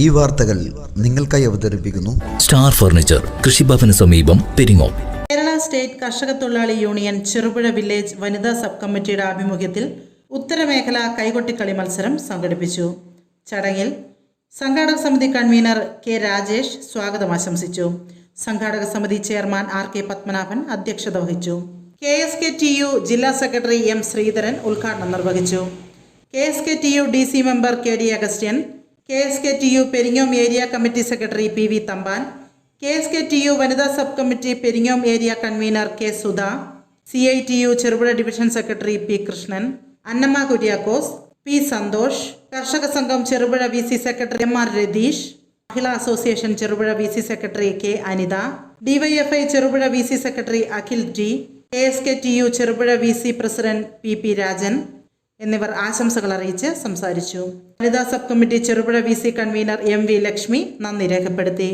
ഈ വാർത്തകൾ നിങ്ങൾക്കായി അവതരിപ്പിക്കുന്നു സ്റ്റാർ ഫർണിച്ചർ കൃഷിഭവന് സമീപം Peringome. Kerala state Karshaka Thozhilali union Cherupuzha village വനിതാ സബ് കമ്മിറ്റിയുടെ ആഭിമുഖ്യത്തിൽ ഉത്തരമേഖല കൈകൊട്ടിക്കളി മത്സരം സംഘടിപ്പിച്ചു. ചടങ്ങിൽ സംഘാടക സമിതി കൺവീനർ കെ രാജേഷ് സ്വാഗതം ആശംസിച്ചു. സംഘാടക സമിതി ചെയർമാൻ ആർ കെ പത്മനാഭൻ അധ്യക്ഷത വഹിച്ചു. K S K T U ജില്ലാ സെക്രട്ടറി എം ശ്രീധരൻ ഉദ്ഘാടനം നിർവഹിച്ചു. K S K T U D C member K D Augustine K S K T U Peringome area committee secretary P V Thampan K S K T U വനിതാ sub committee Peringome area convener K Sudha C I T U Cherupuzha division secretary P Krishnan Annamma Kuriakose P Santhosh കർഷക സംഘം Cherupuzha V C secretary M R Ratheesh മഹിളാ association Cherupuzha V C secretary K Anitha DYFI Cherupuzha V C secretary Akhil G K S K T U Cherupuzha V C president P P Rajan എന്നിവർ ആശംസകൾ അറിയിച്ച് സംസാരിച്ചു. വനിതാ sub committee Cherupuzha V C convener M V Lakshmi നന്ദി രേഖപ്പെടുത്തി.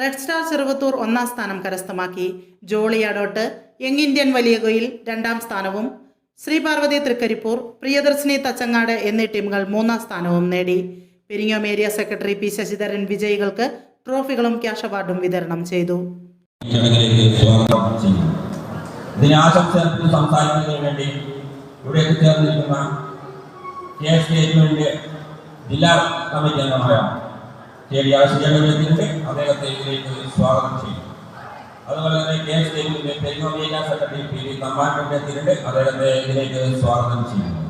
Red star Cheruvathur ഒന്നാം സ്ഥാനം കരസ്ഥമാക്കി. Jolly Adott Young Indian Valiyakayil രണ്ടാം സ്ഥാനവും ശ്രീപാർവതി തൃക്കരിപ്പൂർ പ്രിയദർശിനി തച്ചങ്ങാട് എന്നീ ടീമുകൾ മൂന്നാം സ്ഥാനവും നേടി. Peringome area secretary P Sasidharan വിജയികൾക്ക് ട്രോഫികളും ക്യാഷ് അവാർഡും വിതരണം ചെയ്തു. ചടങ്ങിലേക്ക് സ്വാഗതം ചെയ്യുന്നു. ഇതിന് ആശംസ സംസാരിക്കുന്നതിന് വേണ്ടി ഇവിടെ നിൽക്കുന്ന കെ എസ് യുവിന്റെ ജില്ലാ കമ്മിറ്റി അംഗമായ കെ ഡി ആശികളുണ്ട് അദ്ദേഹത്തെ ഇതിലേക്ക് സ്വാഗതം ചെയ്യും അതുപോലെ തന്നെ കെ എസ് പെരിങ്ങോം ജില്ലാ സെക്രട്ടറി പി വി തമ്പാൻ അദ്ദേഹത്തെ ഇതിലേക്ക് സ്വാഗതം ചെയ്യുന്നു.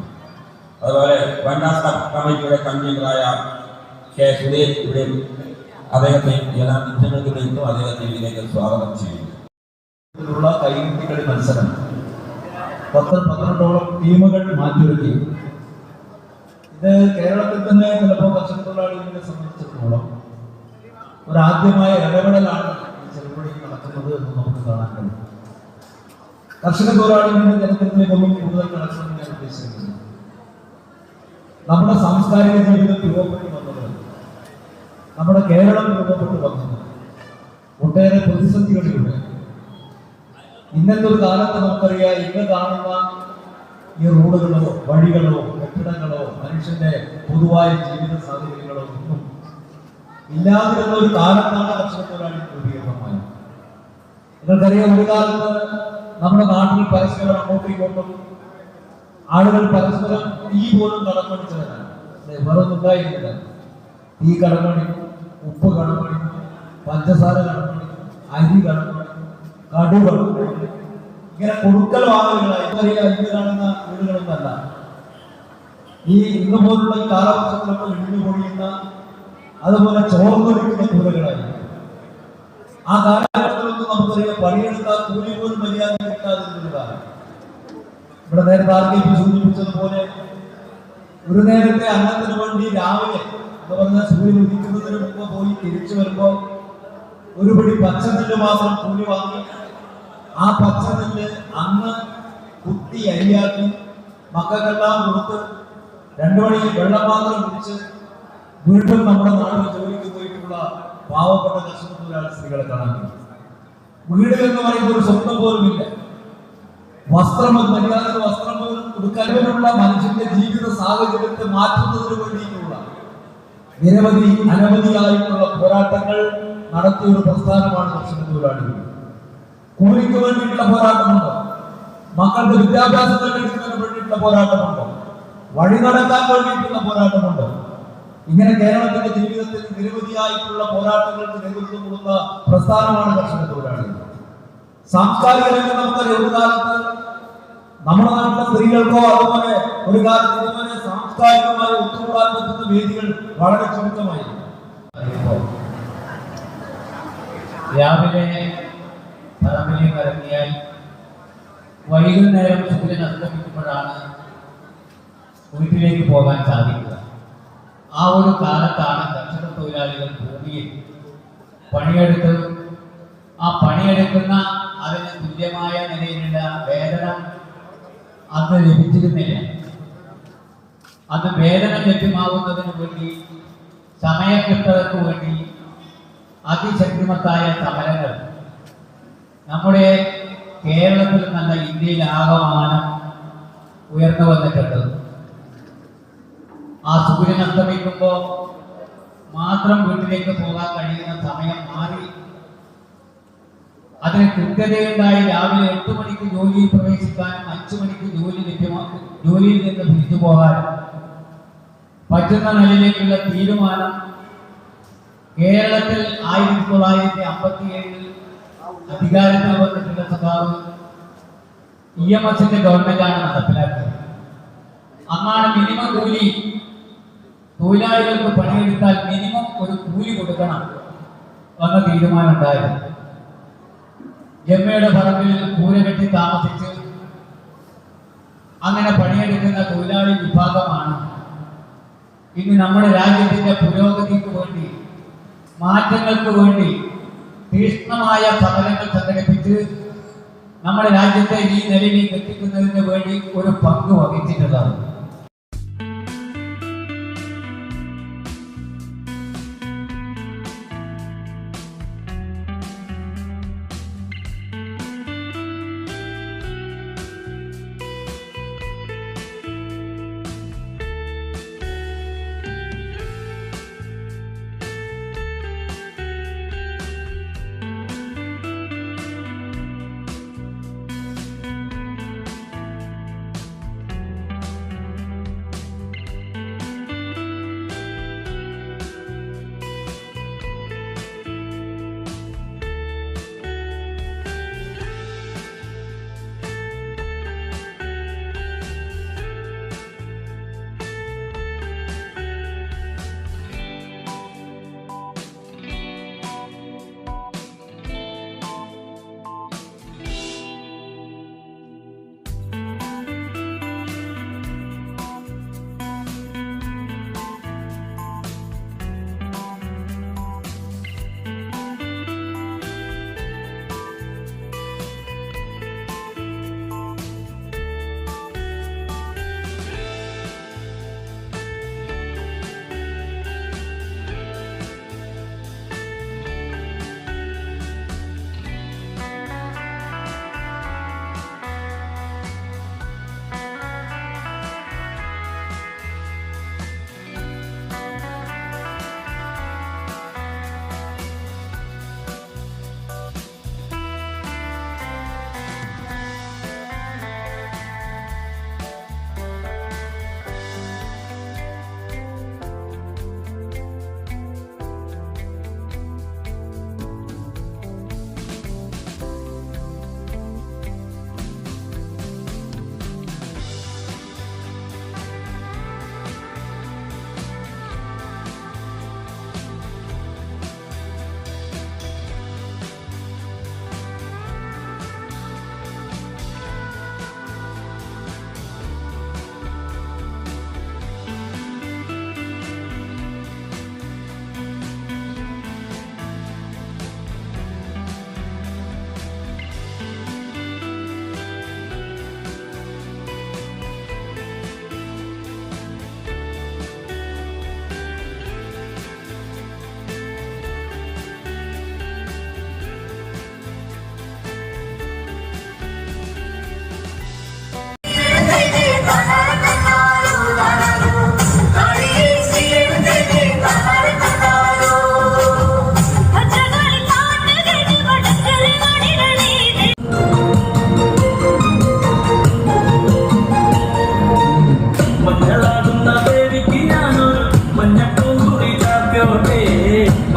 അതുപോലെ വനിതാ സബ് കമ്മിറ്റിയുടെ കൺവീനറായ കെ. സുധീർ ഇവിടെ അദ്ദേഹത്തെ എല്ലാ നിമിഷങ്ങൾക്ക് നിന്നും അദ്ദേഹത്തെ ഇതിലേക്ക് സ്വാഗതം ഉള്ള കൈകുട്ടികളി മത്സരം പത്ത് പന്ത്രണ്ടോളം ടീമുകൾ മാറ്റിവെക്കി ഇത് കേരളത്തിൽ തന്നെ ചിലപ്പോൾ കർഷക തൊഴിലാളികളെ സംബന്ധിച്ചിടത്തോളം ഒരാദ്യമായ ഇടപെടലാണ് ഈ ചെറുപടിയിൽ നടക്കുന്നത് എന്ന് നമുക്ക് കാണാൻ കഴിയും. കർഷക തൊഴിലാളികളുടെ ചരിത്രത്തിലേക്കൊന്നും കൂടുതൽ കടക്കണം ഞാൻ ഉദ്ദേശിക്കുന്നത് നമ്മുടെ സാംസ്കാരിക ജീവിതം രൂപപ്പെട്ടു വന്നത് നമ്മുടെ കേരളം രൂപപ്പെട്ടു വന്നത് ഒട്ടേറെ പ്രതിസന്ധികളിലൂടെ ഇന്നത്തെ ഒരു കാലത്ത് നമുക്കറിയാം ഇന്ന് കാണുന്ന ഈ റോഡുകളോ വഴികളോ കെട്ടിടങ്ങളോ മനുഷ്യന്റെ പൊതുവായ ജീവിത സാഹചര്യങ്ങളോ ഒന്നും ഇല്ലാതിരുന്ന ഒരു കാലത്താണ് കർഷക തൊഴിലാളി രൂപീകരണമായത് നിങ്ങൾക്കറിയാം ഒരു കാലത്ത് നമ്മുടെ നാട്ടിൽ പരസ്പരം അങ്ങോട്ടും ഇങ്ങോട്ടും ആളുകൾ പരസ്പരം തീ പോലും കടമടിച്ചവരാണ്. വെറും ഉണ്ടായിരുന്നില്ല. തീ കടമടിക്കും ഉപ്പ് കടമടിക്കും പഞ്ചസാര കടമടിക്കും അരി കടമടിക്കും കടു ഇങ്ങനെ കൊടുക്കൽ കാണുന്ന വീടുകളൊന്നല്ല ഈ ഇന്ന് പോലുള്ള കാലവർഷത്തിലൊക്കെ ഇടിഞ്ഞു പൊടിയുന്ന അതുപോലെ ചോർന്നൊഴിക്കുന്ന വീടുകളായി ആ കാലഘട്ടത്തിലൊന്നും നമുക്കറിയാം പണിയെടുത്താൽ കൂലി പോലും മര്യാദ കിട്ടാതിരുന്നതാണ് ഇവിടെ നേരത്തെ ആർക്കെയും സൂചിപ്പിച്ചതുപോലെ ഒരു നേരത്തെ അന്നത്തിന് വേണ്ടി രാവിലെ എന്ന് പറഞ്ഞാൽ സൂര്യൻ ഉദിക്കുന്നതിന് മുമ്പ് പോയി തിരിച്ചു വരുമ്പോൾ ഒരു പിടി മാത്രം കൂലി വാങ്ങി ആ പച്ചനെല്ല് അന്ന് കുത്തി അരിയാക്കി മക്കൾക്കെല്ലാം കൊടുത്ത് രണ്ടു മണി വെള്ളം മാത്രം കുടിച്ച് വീണ്ടും നമ്മുടെ നാട്ടിൽ ജോലിക്ക് പോയിട്ടുള്ള പാവപ്പെട്ട കർഷക സ്ത്രീകളെ കാണാൻ കഴിയും. വീട് എന്ന് പറയുമ്പോൾ ഒരു സ്വപ്നം പോലുമില്ല വസ്ത്രം മര്യാദ വസ്ത്രം പോലും കൊടുക്കാനുള്ള മനുഷ്യന്റെ ജീവിത സാഹചര്യത്തെ മാറ്റുന്നതിന് വേണ്ടിയിട്ടുള്ള നിരവധി അനവധിയായിട്ടുള്ള പോരാട്ടങ്ങൾ നടത്തിയ ഒരു പ്രസ്ഥാനമാണ് കർഷക തൊഴിലാളികൾ കൂലിക്ക് വേണ്ടിയിട്ടുള്ള പോരാട്ടമുണ്ടോ? മക്കളുടെ വിദ്യാഭ്യാസത്തിന് വേണ്ടിയിട്ടുള്ള പോരാട്ടമുണ്ടോ? വഴി നടക്കാൻ വേണ്ടിയിട്ടുള്ള പോരാട്ടമുണ്ടോ? ഇങ്ങനെ കേരളത്തിന്റെ ജീവിതത്തിൽ നിരവധിയായിട്ടുള്ള പോരാട്ടങ്ങൾക്ക് നേതൃത്വം കൊടുത്ത പ്രസ്ഥാനമാണ് കർഷക തൊഴിലാളികൾ സാംസ്കാരിക രംഗം നമുക്കറിയാം. ഒരു കാലത്ത് നമ്മുടെ നാട്ടിലെ സ്ത്രീകൾക്കോ അതുപോലെ ഒരു കാലത്ത് ഇതുപോലെ സാംസ്കാരികമായി ഒത്തുകൂടാൻ പറ്റുന്ന വേദികൾ വളരെ ചുരുക്കമായി. രാവിലെ ഇറങ്ങിയാൽ വൈകുന്നേരം സൂര്യൻ അസ്തമിക്കുമ്പോഴാണ് വീട്ടിലേക്ക് പോകാൻ സാധിക്കുക. ആ ഒരു കാലത്താണ് കർഷക തൊഴിലാളികൾ ഭൂമിയിൽ പണിയെടുത്ത് ആ പണിയെടുക്കുന്ന അതിന് തുല്യമായ നിലയിലുള്ള വേതനം അന്ന് ലഭിച്ചിരുന്നില്ല. അന്ന് വേതനം ലഭ്യമാകുന്നതിന് വേണ്ടി സമയക്ലിപ്തതയ്ക്ക് വേണ്ടി അതിശക്തിമത്തായ സമരങ്ങൾ നമ്മുടെ കേരളത്തിൽ നല്ല ഇന്ത്യയിൽ ആകമാനം ഉയർന്നു വന്നിട്ടുണ്ട്. ആ സൂര്യൻ അസ്തമിക്കുമ്പോൾ മാത്രം വീട്ടിലേക്ക് പോകാൻ കഴിയുന്ന സമയം മാറി. അതിന് കൃത്യതയുണ്ടായി രാവിലെ എട്ട് മണിക്ക് ജോലിയിൽ പ്രവേശിക്കാനും അഞ്ചു മണിക്ക് ജോലി ലഭ്യമാക്കി ജോലിയിൽ നിന്ന് തിരിച്ചു പോകാനും പറ്റുന്ന നിലയിലേക്കുള്ള തീരുമാനം കേരളത്തിൽ ആയിരത്തി തൊള്ളായിരത്തി അമ്പത്തി ഏഴിൽ അധികാരത്തിൽ വന്നിട്ടുള്ള സഖാവ് ഇ എം എസിന്റെ ഗവൺമെന്റാണ് നടപ്പിലാക്കിയത്. അന്നാണ് മിനിമം കൂലി തൊഴിലാളികൾക്ക് പണിയെടുത്താൽ മിനിമം ഒരു കൂലി കൊടുക്കണം എന്ന തീരുമാനം ഉണ്ടായത്. ജമ്മയുടെ പറമ്പിൽ കൂര കെട്ടി താമസിച്ച് അങ്ങനെ പണിയെടുക്കുന്ന തൊഴിലാളി വിഭാഗമാണ് ഇന്ന് നമ്മുടെ രാജ്യത്തിന്റെ പുരോഗതിക്ക് വേണ്ടി മാറ്റങ്ങൾക്ക് വേണ്ടി തീക്ഷ്ണമായ സമരങ്ങൾ സംഘടിപ്പിച്ച് നമ്മുടെ രാജ്യത്തെ ഈ നിലയിലേക്ക് എത്തിക്കുന്നതിന് വേണ്ടി ഒരു പങ്ക് വഹിച്ചിട്ടുള്ളത്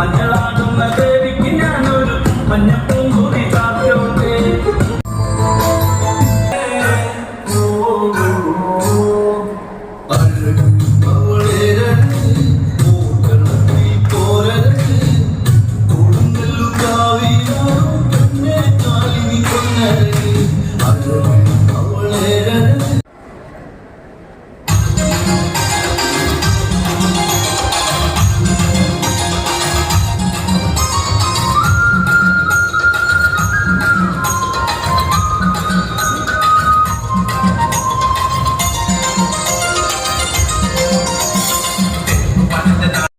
മഞ്ഞളാടുന്ന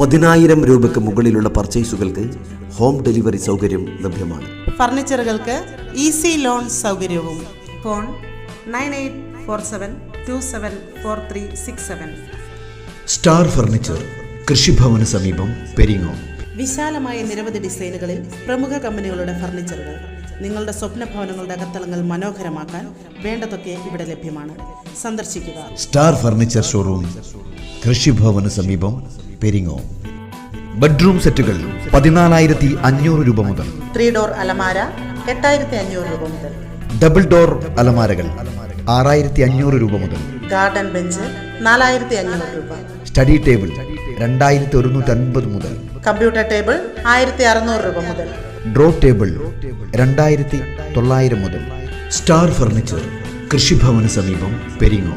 പതിനായിരം രൂപയ്ക്ക് മുകളിലുള്ള പർച്ചേസുകൾക്ക് ഹോം ഡെലിവറി സൗകര്യം ലഭ്യമാണ്. ഫർണിച്ചറുകൾക്ക് ഈസി ലോൺ സൗകര്യവും. Phone nine eight four seven two seven four three six seven. Star Furniture കൃഷിഭവന് സമീപം പെരിങ്ങോ. വിശാലമായ നിരവധി ഡിസൈനുകളിൽ പ്രമുഖ കമ്പനികളുടെ ഫർണിച്ചറുകൾ. നിങ്ങളുടെ സ്വപ്ന ഭവനങ്ങളുടെ അകത്തളങ്ങൾ മനോഹരമാക്കാൻ വേണ്ടതൊക്കെ ഇവിടെ ലഭ്യമാണ്. സന്ദർശിക്കുക. സ്റ്റാർ ഫർണിച്ചർ ഷോറൂം കൃഷിഭവന് സമീപം പെരിങ്ങോ. ബെഡ്റൂം സെറ്റുകൾ പതിനാലായിരത്തി അഞ്ഞൂറ് രൂപ മുതൽ. ത്രീ ഡോർ അലമാര എട്ടായിരത്തി അഞ്ഞൂറ് രൂപ മുതൽ. ഡബിൾ ഡോർ അലമാരകൾ ആറായിരത്തി അഞ്ഞൂറ് രൂപ മുതൽ. ഗാർഡൻ ബെഞ്ച് നാലായിരത്തി അഞ്ഞൂറ് രൂപ. സ്റ്റഡി ടേബിൾ രണ്ടായിരത്തി ഒരുന്നൂറ്റി അൻപത് മുതൽ. കമ്പ്യൂട്ടർ ടേബിൾ ആയിരത്തി അറുന്നൂറ് രൂപ മുതൽ. ഡ്രോ ടേബിൾ രണ്ടായിരത്തി തൊള്ളായിരം മുതൽ. സ്റ്റാർ ഫർണിച്ചർ കൃഷിഭവന് സമീപം പെരിങ്ങോ.